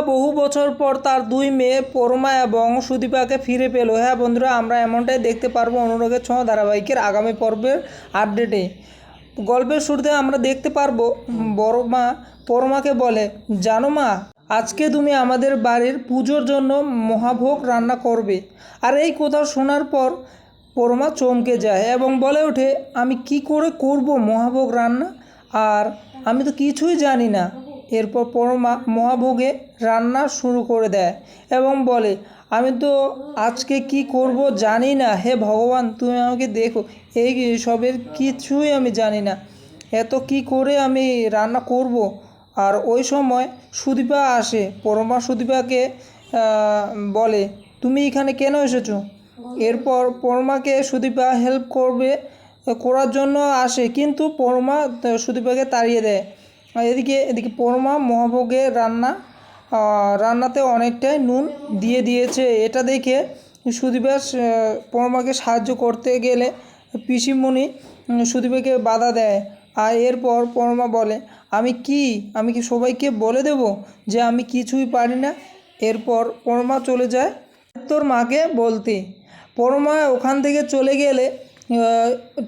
বহু বছর পর তার দুই মেয়ে পরমা এবং সুদীপাকে ফিরে পেল। হ্যাঁ বন্ধুরা, আমরা এমনটাই দেখতে পারব অনুরাগের ছ ধারাবাহিকের আগামী পর্বের আপডেটে। গল্পের শুরুতে আমরা দেখতে পারব, বড় মা পরমাকে বলে, জানো মা, আজকে তুমি আমাদের বাড়ির পুজোর জন্য মহাভোগ রান্না করবে। আর এই কথা শোনার পর পরমা চমকে যায় এবং বলে ওঠে, আমি কি করে করব মহাভোগ রান্না? আর আমি তো কিছুই জানি না। এরপর পরমা মহাভোগে রান্না শুরু করে দেয় এবং বলে, আমি তো আজকে কি করব জানি না। হে ভগবান, তুমি আমাকে দেখো, এই সবের কিছুই আমি জানি না। এত কি করে আমি রান্না করব? আর ওই সময় সুদীপা আসে। পরমা সুদীপাকে বলে, তুমি এখানে কেন এসেছ? এরপর পরমাকে সুদীপা হেল্প করবে, করার জন্য আসে। কিন্তু পরমা সুদীপাকে তাড়িয়ে দেয়। এদিকে এদিকে পরমা মহাভোগে রান্না রান্নাতে অনেকটাই নুন দিয়ে দিয়েছে। এটা দেখে সুদীপা আহ, পরমাকে সাহায্য করতে গেলে পিসিমণি সুদীপাকে বাধা দেয়। আর এরপর পরমা বলে আমি কি? আমি কি সবাইকে বলে দেব যে আমি কিছুই পারি না? এরপর পরমা চলে যায় তোর মাকে বলতে। পরমা ওখান থেকে চলে গেলে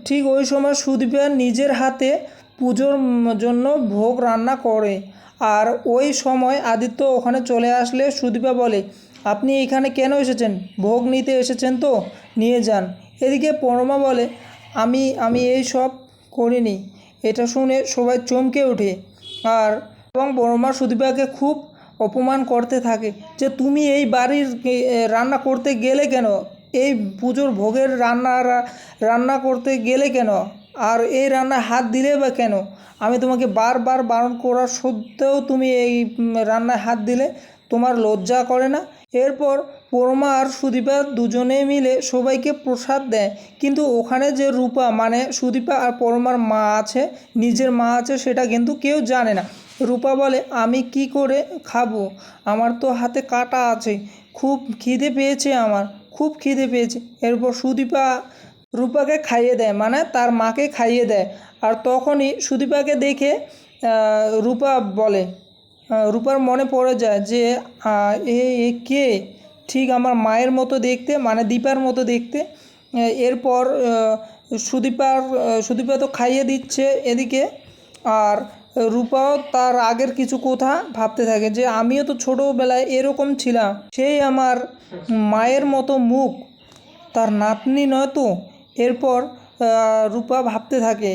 ঠিক ওই সময় সুদীপা নিজের হাতে পুজোর জন্য ভোগ রান্না করে। আর ওই সময় আদিত্য ওখানে চলে আসলে সুদীপা বলে, আপনি এখানে কেন এসেছেন? ভোগ নিতে এসেছেন তো? নিয়ে যান। এদিকে পরমা বলে, আমি আমি এই সব করিনি। এটা শুনে সবাই চমকে ওঠে। আর এবং পরমা সুদীপাকে খুব অপমান করতে থাকে, যে তুমি এই বাড়ির রান্না করতে গেলে কেন? এই পুজোর ভোগের রান্না রান্না করতে গেলে কেন? আর এই রান্নায় হাত দিলে বা কেন? আমি তোমাকে বারবার বারণ করার সত্ত্বেও তুমি এই রান্নায় হাত দিলে তোমার লজ্জা করে না। এরপর পরমা আর সুদীপা দুজনে মিলে সবাইকে প্রসাদ দেয়। কিন্তু ওখানে যে রূপা মানে সুদীপা আর পরমার মা আছে, নিজের মা আছে, সেটা কিন্তু কেউ জানে না। রূপা বলে, আমি কি করে খাব? আমার তো হাতে কাটা আছে। খুব খিদে পেয়েছে আমার, খুব খিদে পেয়েছে। এরপর সুদীপা রূপাকে খাইয়ে দেয় মানে তার মাকে খাইয়ে দেয়। আর তখনই সুদীপাকে দেখে রূপা বলে রূপার মনে পড়ে যায় যে এ কে? ঠিক আমার মায়ের মতো দেখতে মানে দীপার মতো দেখতে। এরপর সুদীপার সুদীপা তো খাইয়ে দিচ্ছে এদিকে। আর রূপাও তার আগের কিছু কথা ভাবতে থাকে যে, আমিও তো ছোটোবেলায় এরকম ছিলাম। সেই আমার মায়ের মতো মুখ। তার নাতনি নয় তো? এরপর রূপা ভাবতে থাকে,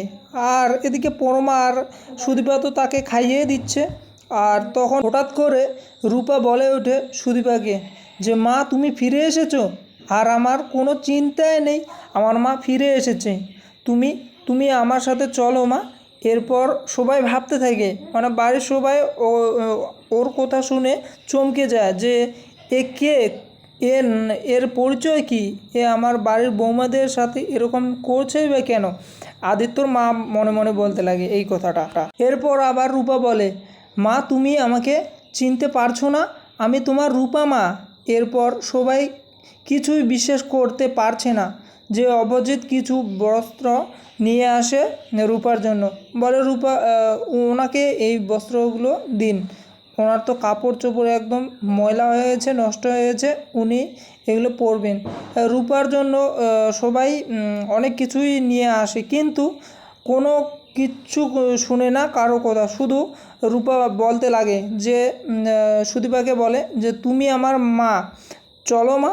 আর এদিকে পরমা আর সুদীপা তো তাকে খাইয়ে দিচ্ছে। আর তখন হঠাৎ করে রূপা বলে ওঠে সুদীপাকে যে, মা, তুমি ফিরে এসেছ? আর আমার কোনো চিন্তাই নেই, আমার মা ফিরে এসেছে। তুমি তুমি আমার সাথে চলো মা। এরপর সবাই ভাবতে থাকে মানে বাড়ির সবাই ওর কথা শুনে চমকে যায় যে, এ কে? এর এর পরিচয় কি? এ আমার বাড়ির বৌমাদের সাথে এরকম করছে বা কেন? আদিত্যর মা মনে মনে বলতে লাগে এই কথাটা। এরপর আবার রূপা বলে, মা, তুমি আমাকে চিনতে পারছ না? আমি তোমার রূপা মা। এরপর সবাই কিছুই বিশ্বাস করতে পারছে না যে অপোজিট কিছু বস্ত্র নিয়ে আসে রূপার জন্য। বলে, রূপা ওনাকে এই বস্ত্রগুলো দিন। ওনার তো কাপড় চোপড় একদম ময়লা হয়ে গেছে, নষ্ট হয়ে গেছে, উনি এগুলো পরবেন। রূপার জন্য সবাই অনেক কিছুই নিয়ে আসে, কিন্তু কোনো কিচ্ছু শুনে না কারও কথা। শুধু রূপা বলতে লাগে যে সুদীপাকে বলে যে, তুমি আমার মা। চলো মা,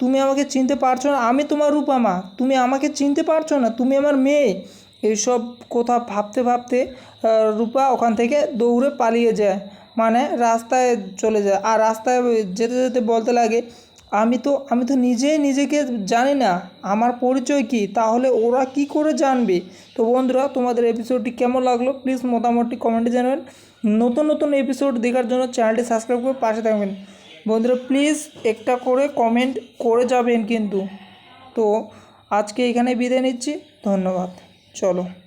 তুমি আমাকে চিনতে পারছ না। আমি তোমার রূপা মা। তুমি আমাকে চিনতে পারছ না। তুমি আমার মেয়ে। এইসব কথা ভাবতে ভাবতে রূপা ওখান থেকে দৌড়ে পালিয়ে যায়। মানে রাস্তায় চলে যায়। আর রাস্তায় যেতে যেতে বলতে লাগে, আমি তো আমি তো নিজেই নিজেকে জানি না, আমার পরিচয় কি? তাহলে ওরা কি করে জানবে? তো বন্ধুরা, তোমাদের এপিসোডটি কেমন লাগল? প্লিজ মোটামুটি কমেন্টে জানাবেন। নতুন নতুন এপিসোড দেখার জন্য চ্যানেলটি সাবস্ক্রাইব করে পাশে থাকবেন। বন্ধুরা প্লিজ একটা করে কমেন্ট করে যাবেন কিন্তু। তো আজকে এখানে বিদায় নিচ্ছি। ধন্যবাদ। চলো।